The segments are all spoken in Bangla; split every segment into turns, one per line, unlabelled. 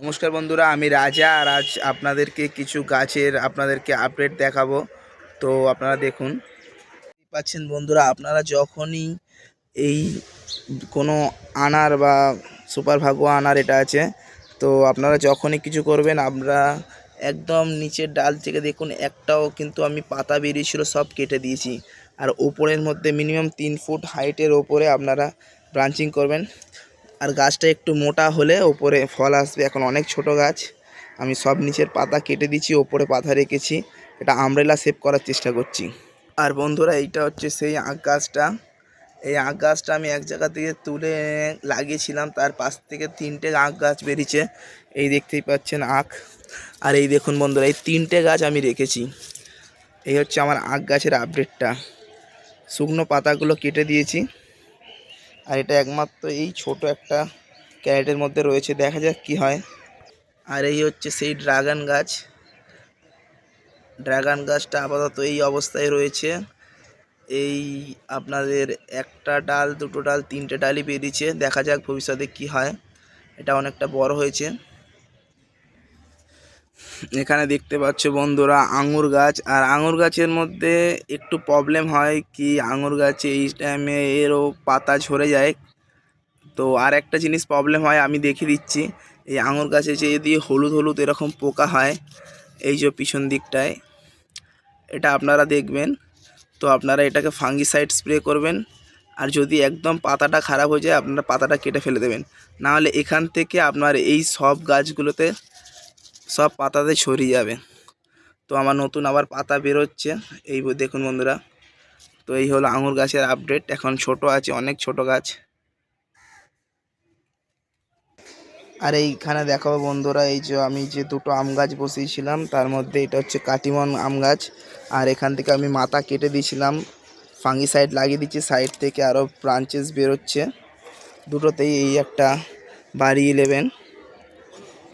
নমস্কার বন্ধুরা, আমি রাজা আর আজ আপনাদেরকে কিছু গাছের আপনাদেরকে আপডেট দেখাবো। তো আপনারা দেখুন পাচ্ছেন বন্ধুরা, আপনারা যখনই এই কোনো আনার বা সুপার ভাগো আনার এটা আছে, তো আপনারা যখনই কিছু করবেন, আমরা একদম নিচের ডাল থেকে দেখুন, একটাও কিন্তু আমি পাতা বেরিয়েছিল সব কেটে দিয়েছি। আর ওপরের মধ্যে মিনিমাম তিন ফুট হাইটের ওপরে আপনারা ব্রাঞ্চিং করবেন। আর গাছটা একটু মোটা হলে ওপরে ফল আসবে। এখন অনেক ছোট গাছ। আমি সব নিচের পাতা কেটে দিচ্ছি ওপরে পাতা রেখেছি। এটা আমব্রেলা সেভ করার চেষ্টা করছি। আর বন্ধুরা, এইটা হচ্ছে সেই আখ গাছটা। এই আখ গাছটা আমি এক জায়গা থেকে তুলে লাগিয়েছিলাম। তার পাশ থেকে তিনটে আখ গাছ বেরিয়েছে। এই দেখতেই পাচ্ছেন আখ। আর এই দেখুন বন্ধুরা, এই তিনটে গাছ আমি রেখেছি। এই হচ্ছে আমার আখ গাছের আপডেটটা শুকনো পাতাগুলো কেটে দিয়েছি। আর এটা একমাত্র এই ছোট একটা ক্যারেটের মধ্যে রয়েছে। দেখা যাক কি হয়। আর এই হচ্ছে সেই ড্রাগন গাছ। ড্রাগন গাছটা আপাতত এই অবস্থায় রয়েছে। এই আপনাদের একটা ডাল, দুটো ডাল, তিনটে ডালই বেরিয়েছে। দেখা যাক ভবিষ্যতে কি হয়। এটা অনেকটা বড় হয়েছে। এখানে দেখতে পাচ্ছ বন্ধুরা আঙুর গাছ। আর আঙুর গাছের মধ্যে একটু প্রবলেম হয় কি আঙুর গাছে এই টাইমে এরও পাতা ঝরে যায়। তো আর একটা জিনিস প্রবলেম হয়, আমি দেখিয়ে দিচ্ছি। এই আঙুর গাছে যে যদি হলুদ হলুদ এরকম পোকা হয়, এই যে পিছন দিকটায়, এটা আপনারা দেখবেন। তো আপনারা এটাকে ফাঙ্গিসাইড স্প্রে করবেন। আর যদি একদম পাতাটা খারাপ হয়ে যায়, আপনারা পাতাটা কেটে ফেলে দেবেন। নাহলে এখান থেকে আপনার এই সব গাছগুলোতে সব পাতাতে ছড়িয়ে যাবে। তো আমার নতুন আবার পাতা বেরোচ্ছে। এই দেখুন বন্ধুরা। তো এই হলো আঙুর গাছের আপডেট এখন ছোট আছে, অনেক ছোট গাছ। আর এইখানে দেখাবো বন্ধুরা, এই যে আমি যে দুটো আম গাছ বসিয়েছিলাম, তার মধ্যে এটা হচ্ছে কাটিমন আম গাছ। আর এখান থেকে আমি মাথা কেটে দিয়েছিলাম ফাঙ্গি সাইড লাগিয়ে দিচ্ছি সাইড থেকে আরও ব্রাঞ্চেস বেরোচ্ছে। দুটোতেই এই একটা বাড়ি ইলেভেন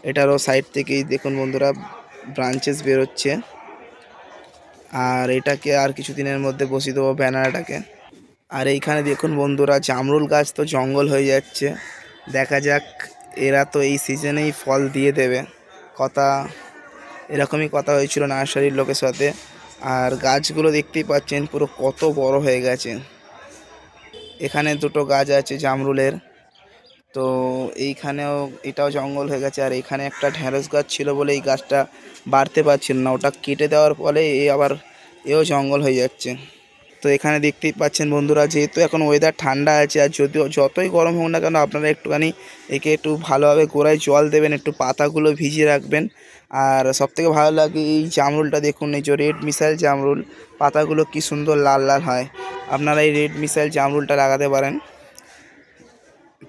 এটারও সাইড থেকেই দেখুন বন্ধুরা ব্রাঞ্চেস বেরোচ্ছে। আর এটাকে আর কিছু দিনের মধ্যে বসিয়ে দেবো ব্যানারটাকে। আর এইখানে দেখুন বন্ধুরা, জামরুল গাছ তো জঙ্গল হয়ে যাচ্ছে। দেখা যাক, এরা তো এই সিজনেই ফল দিয়ে দেবে। কথা, এরকমই কথা হয়েছিল নার্সারির লোকের সাথে। আর গাছগুলো দেখতেই পাচ্ছেন, পুরো কত বড় হয়ে গেছে। এখানে দুটো গাছ আছে জামরুলের। তো এইখানেও এটাও জঙ্গল হয়ে গেছে। আর এখানে একটা ঢ্যাঁড়স গাছ ছিল বলে এই গাছটা বাড়তে পারছিল না। ওটা কেটে দেওয়ার ফলে এ আবার এও জঙ্গল হয়ে যাচ্ছে। তো এখানে দেখতেই পাচ্ছেন বন্ধুরা, যেহেতু এখন ওয়েদার ঠান্ডা আছে, আর যদিও যতই গরম হোক না কেন আপনারা একটুখানি একে একটু ভালোভাবে গোড়ায় জল দেবেন, একটু পাতাগুলো ভিজিয়ে রাখবেন। আর সবথেকে ভালো লাগে এই জামরুলটা দেখুন, এই যে রেড মিসাইল জামরুল, পাতাগুলো কি সুন্দর লাল লাল হয়। আপনারা এই রেড মিসাইল জামরুলটা লাগাতে পারেন।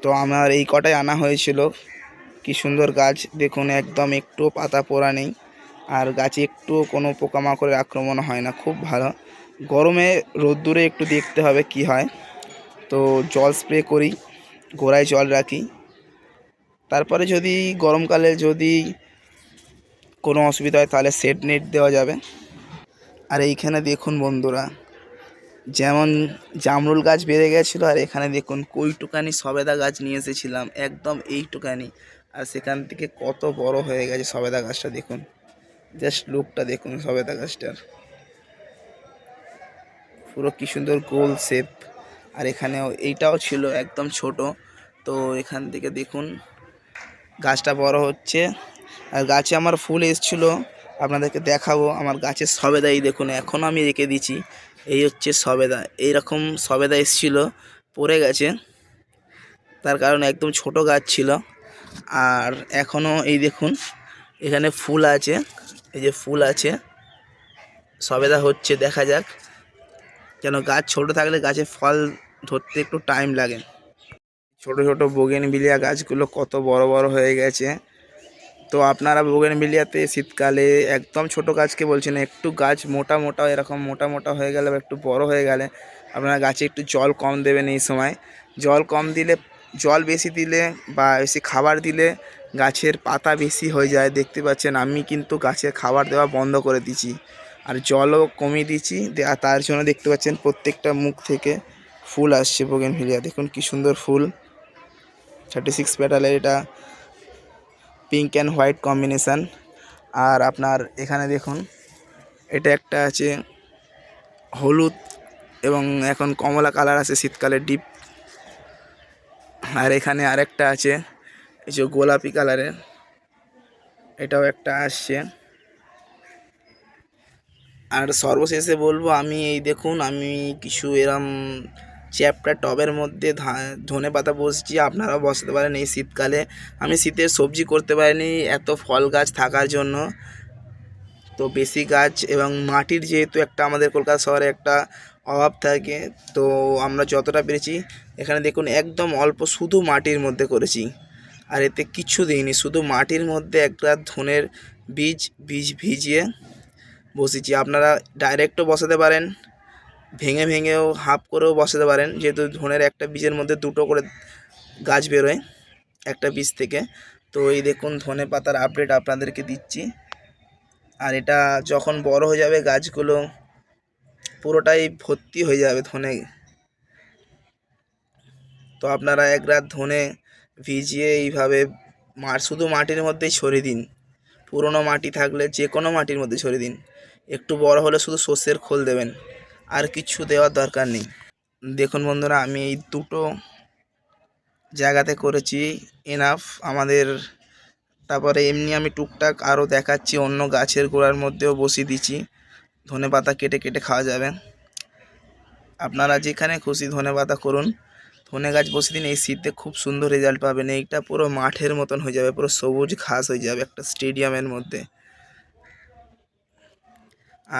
তো আমার এই কটাই আনা হয়েছিল। কি সুন্দর গাছ, দেখুন একদম একটুও পাতা পোড়া নেই। আর গাছে একটুও কোনো পোকামাকড়ের আক্রমণ হয় না, খুব ভালো। গরমে রোদ্দুরে একটু দেখতে হবে কি হয়। তো জল স্প্রে করি, গোড়ায় জল রাখি। তারপরে যদি গরমকালে যদি কোনো অসুবিধা হয় তাহলে সেট নেট দেওয়া যাবে। আর এইখানে দেখুন বন্ধুরা যেমন জামরুল গাছ বেড়ে গেছিল আর এখানে দেখুন কইটুকানি সবেদা গাছ নিয়ে এসেছিলাম, একদম এইটুকানি। আর সেখান থেকে কত বড় হয়ে গেছে সবেদা গাছটা, দেখুন। জাস্ট লুকটা দেখুন সবেদা গাছটার। পুরো কি সুন্দর গোল শেপ। আর এখানেও এইটাও ছিল একদম ছোট। তো এখান থেকে দেখুন গাছটা বড় হচ্ছে। আর গাছে আমার ফুল এসছিলো, আপনাদেরকে দেখাবো। আমার গাছের সবেদাই দেখুন এখনও আমি রেখে দিচ্ছি এই হচ্ছে সবেদা। এইরকম সবেদা এসেছিল, পড়ে গেছে। তার কারণ একদম ছোট গাছ ছিল। আর এখনও এই দেখুন, এখানে ফুল আছে, এই যে ফুল আছে। সবেদা হচ্ছে, দেখা যাক। কেন গাছ ছোট থাকলে গাছে ফল ধরতে একটু টাইম লাগে। ছোট ছোট বোগেনভিলিয়া গাছগুলো কত বড় বড় হয়ে গেছে। তো আপনারা বোগেনভিলিয়াতে শীতকালে একদম ছোট গাছকে বলছি না, একটু গাছ মোটা মোটা এরকম মোটা মোটা হয়ে গেলে বা একটু বড় হয়ে গেলে আপনারা গাছে একটু জল কম দেবেন এই সময়। জল কম দিলে, জল বেশি দিলে বা বেশি খাবার দিলে গাছের পাতা বেশি হয়ে যায়। দেখতে পাচ্ছেন আমি কিন্তু গাছের খাবার দেওয়া বন্ধ করে দিয়েছি আর জলও কমিয়ে দিয়েছি। আর তার জন্য দেখতে পাচ্ছেন প্রত্যেকটা মুখ থেকে ফুল আসছে বোগেনভিলিয়া। দেখুন কি সুন্দর ফুল। থার্টি সিক্স প্যাটালের এটা। পিঙ্ক অ্যান্ড হোয়াইট কম্বিনেশান আর আপনার এখানে দেখুন, এটা একটা আছে হলুদ এবং এখন কমলা কালার আছে শীতকালে ডিপ আর এখানে আরেকটা আছে, এই যে গোলাপি কালারের, এটাও একটা আসছে। আর সর্বশেষে বলব, আমি এই দেখুন, আমি কিছু এরম চ্যাপটা টবের মধ্যে ধনে পাতা বসছি, আপনারাও বসাতে পারেন এই শীতকালে। আমি শীতের সবজি করতে পারিনি, এত ফল গাছ থাকার জন্য। তো বেশি গাছ এবং মাটির যেহেতু একটা আমাদের কলকাতা শহরে একটা অভাব থাকে, তো আমরা যতটা পেরেছি, এখানে দেখুন একদম অল্প শুধু মাটির মধ্যে করেছি। আর এতে কিচ্ছু দিইনি, শুধু মাটির মধ্যে একটা ধনের বীজ বীজ ভিজিয়ে বসেছি। আপনারা ডাইরেক্টও বসাতে পারেন। ভেঙে ভেঙেও হাফ করেও বসাতে পারেন। যেহেতু ধনের একটা বীজের মধ্যে দুটো করে গাছ বেরোয় একটা বীজ থেকে। তো এই দেখুন ধনে পাতার আপডেট আপনাদেরকে দিচ্ছি। আর এটা যখন বড় হয়ে যাবে গাছগুলো পুরোটাই ভর্তি হয়ে যাবে ধনে। তো আপনারা এক রাত ধনে ভিজিয়ে এইভাবে মার শুধু মাটির মধ্যেই ছড়িয়ে দিন। পুরনো মাটি থাকলে যে কোনো মাটির মধ্যে ছড়িয়ে দিন। একটু বড় হলে শুধু সর্ষের খোল দেবেন। আর কিছু দেওয়ার দরকার নেই। দেখুন বন্ধুরা, আমি এই দুটো জায়গাতে করেছি এনাফ আমাদের তারপরে এমনি আমি টুকটাক আরও দেখাচ্ছি, অন্য গাছের গোড়ার মধ্যেও বসিয়ে দিচ্ছি। ধনে পাতা কেটে কেটে খাওয়া যাবে। আপনারা যেখানে খুশি ধনে পাতা করুন। ধনে গাছ বসে দিন, এই শীতে খুব সুন্দর রেজাল্ট পাবেন। এইটা পুরো মাঠের মতন হয়ে যাবে, পুরো সবুজ ঘাস হয়ে যাবে একটা স্টেডিয়ামের মধ্যে।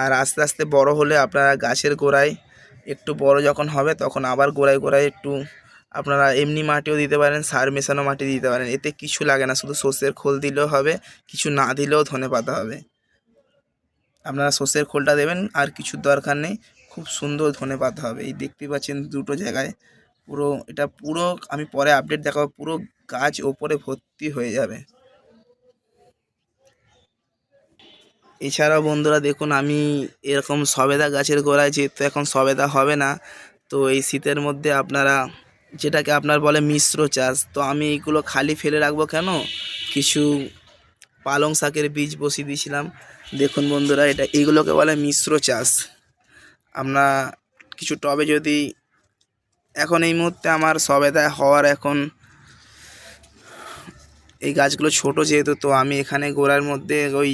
আর আস্তে আস্তে বড় হলে আপনারা গাছের গোড়ায় একটু বড় যখন হবে তখন আবার গোড়ায় গোড়ায় একটু আপনারা এমনি মাটিও দিতে পারেন, সার মেশানো মাটি দিতে পারেন। এতে কিছু লাগে না, শুধু সর্ষের খোল দিলেও হবে, কিছু না দিলেও ধনে পাতা হবে। আপনারা সর্ষের খোলটা দেবেন, আর কিছুর দরকার নেই, খুব সুন্দর ধনে পাতা হবে। এই দেখতে পাচ্ছেন দুটো জায়গায় পুরো, এটা পুরো, আমি পরে আপডেট দেখাবো, পুরো গাছ ওপরে ভর্তি হয়ে যাবে। এছাড়াও বন্ধুরা দেখুন, আমি এরকম সবেদা গাছের গোড়ায় যেহেতু এখন সবেদা হবে না, তো এই শীতের মধ্যে আপনারা যেটাকে আপনার বলে মিশ্র চাষ, তো আমি এইগুলো খালি ফেলে রাখব কেন? কিছু পালং শাকের বীজ বসিয়ে দিয়েছিলাম। দেখুন বন্ধুরা, এটা এইগুলোকে বলে মিশ্র চাষ। আমরা কিছু টবে যদি এখন এই মুহূর্তে আমার সবেদা হওয়ার এখন এই গাছগুলো ছোট যেহেতু, তো আমি এখানে গোড়ার মধ্যে ওই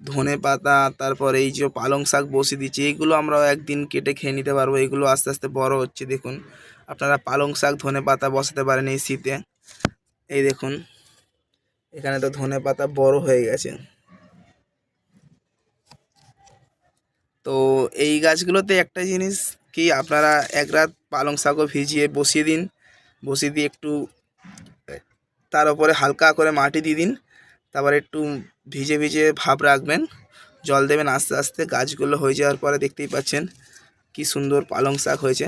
ধনে পাতা, তারপর এই যে পালং শাক বসিয়ে দিচ্ছি এইগুলো আমরা একদিন কেটে খেয়ে নিতে পারব। এগুলো আস্তে আস্তে বড় হচ্ছে, দেখুন। আপনারা পালং শাক, ধনে পাতা বসাতে পারেন এই শীতে। এই দেখুন, এখানে তো ধনে পাতা বড় হয়ে গেছে। তো এই গাছগুলোতে একটা জিনিস কি, আপনারা এক রাত পালং শাকও ভিজিয়ে বসিয়ে দিন। বসিয়ে দিয়ে একটু, তার উপরে হালকা করে মাটি দিয়ে দিন। তারপর একটু ভিজে ভিজে ভাব রাখবেন, জল দেবেন আস্তে আস্তে, গাছগুলো হয়ে যাওয়ার পরে দেখতেই পাচ্ছেন কি সুন্দর পালং শাক হয়েছে।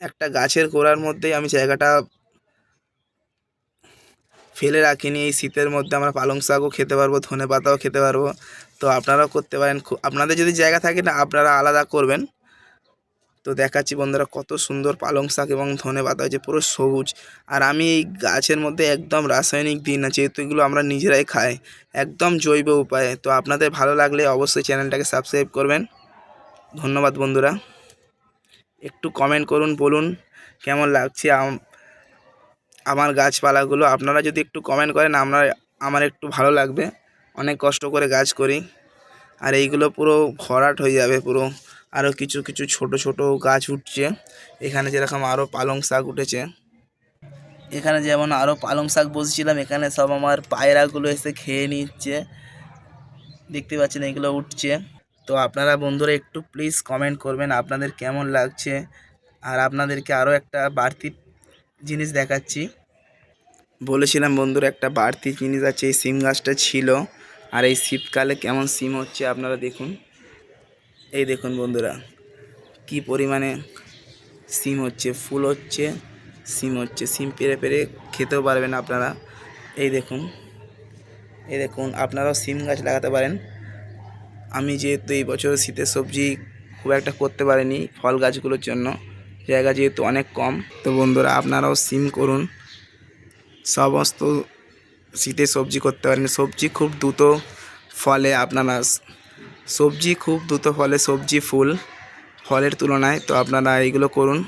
একটা গাছের গোড়ার মধ্যেই আমি জায়গাটা ফেলে রাখিনি, এই শীতের মধ্যে আমরা পালং শাকও খেতে পারব ধনে পাতাও খেতে পারব। তো আপনারাও করতে পারেন আপনাদের যদি জায়গা থাকে না, আপনারা আলাদা করবেন। তো দেখাচ্ছি বন্ধুরা কত সুন্দর পালং শাক এবং ধনে পাতা হয়েছে, পুরো সবুজ। আর আমি এই গাছের মধ্যে একদম রাসায়নিক দিই না, যেহেতু এগুলো আমরা নিজেরাই খাই, একদম জৈব উপায়ে। তো আপনাদের ভালো লাগলে অবশ্যই চ্যানেলটাকে সাবস্ক্রাইব করবেন। ধন্যবাদ বন্ধুরা। একটু কমেন্ট করুন, বলুন কেমন লাগছে আমার গাছপালাগুলো। আপনারা যদি একটু কমেন্ট করেন, আমরা, আমার একটু ভালো লাগবে। অনেক কষ্ট করে গাছ করি। আর এইগুলো পুরো ভরাট হয়ে যাবে পুরো। আরও কিছু কিছু ছোট ছোট গাছ উঠছে। এখানে যেরকম আরও পালং শাক উঠেছে। এখানে যেমন আরও পালং শাক বসেছিলাম, এখানে সব আমার পায়রাগুলো এসে খেয়ে নিচ্ছে। দেখতে পাচ্ছেন, এগুলো উঠছে। তো আপনারা বন্ধুরা একটু প্লিজ কমেন্ট করবেন আপনাদের কেমন লাগছে। আর আপনাদেরকে আরও একটা বাড়তি জিনিস দেখাচ্ছি। বলেছিলাম বন্ধুরা, একটা বাড়তি জিনিস আছে, এই সিম গাছটা ছিল। আর এই শীতকালে কেমন সিম হচ্ছে আপনারা দেখুন। এই দেখুন বন্ধুরা, কি পরিমাণে সিম হচ্ছে, ফুল হচ্ছে, সিম হচ্ছে, সিম পেরে পেরে খেতেও পারবেন আপনারা। এই দেখুন এই দেখুন, আপনারাও সিম গাছ লাগাতে পারেন। আমি যেহেতু এই বছর শীতের সবজি খুব একটা করতে পারিনি ফল গাছগুলোর জন্য, জায়গা যেহেতু অনেক কম। তো বন্ধুরা, আপনারাও সিম করুন। সমস্ত শীতে সবজি করতে পারেন। সবজি খুব দ্রুত ফলে আপনারা সবজি খুব দ্রুত ফলে সবজি ফুল ফলের তুলনায়। তো আপনারা এইগুলো করুন।